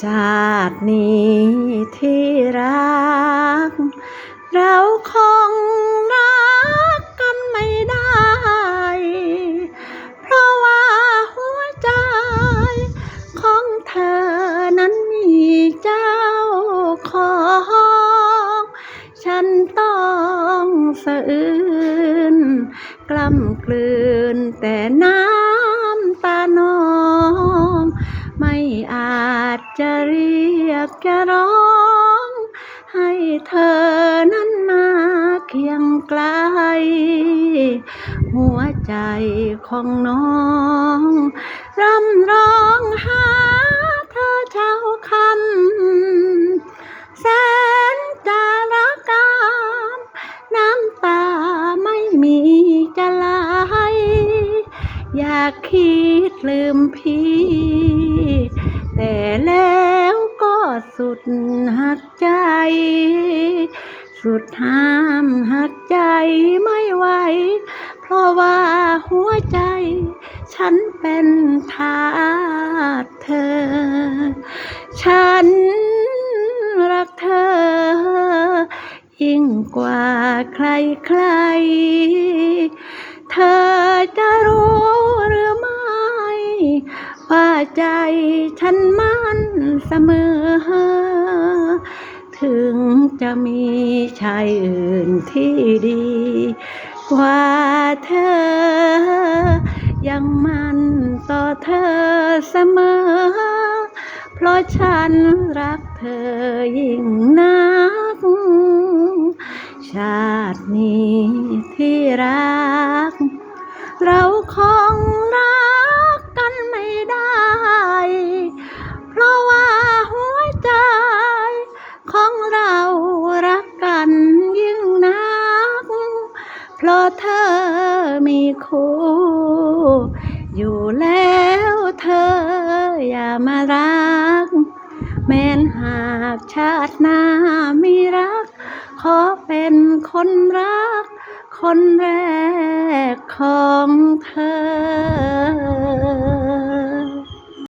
ชาตินี้ที่รัก เราคงรักกันไม่ได้ เพราะว่าหัวใจ ของเธอนั้นมีเจ้าของ ฉันต้องสะอื้นกล้ำกลืนแต่น้ำตานองไม่อาจ จะเรียกจะร้อง ให้เธอนั้นมาเคียงไกล หัวใจของน้องร่ำร้องหาเธอเช้าคำแสนจาระกามน้ำตาไม่มีจะไหลอยากคิดลืมพี่ แต่แล้วก็สุดหักใจ สุดห้ามหักใจไม่ไหว เพราะว่าหัวใจ ฉันเป็นทาสเธอ ฉันรักเธอ ยิ่งกว่าใครใครเธอจะรู้ ว่าใจฉันมั่นเสมอ ถึงจะมีชายอื่นที่ดี กว่าเธอ ยังมั่นต่อเธอเสมอ เพราะฉันรักเธอยิ่งนัก ชาตินี้ที่รัก พราะเธอมีคู่ อยู่แล้วเธออย่ามารัก แม้นหากชาติหน้ามีรัก ขอเป็นคนรัก คนแรกของเธอ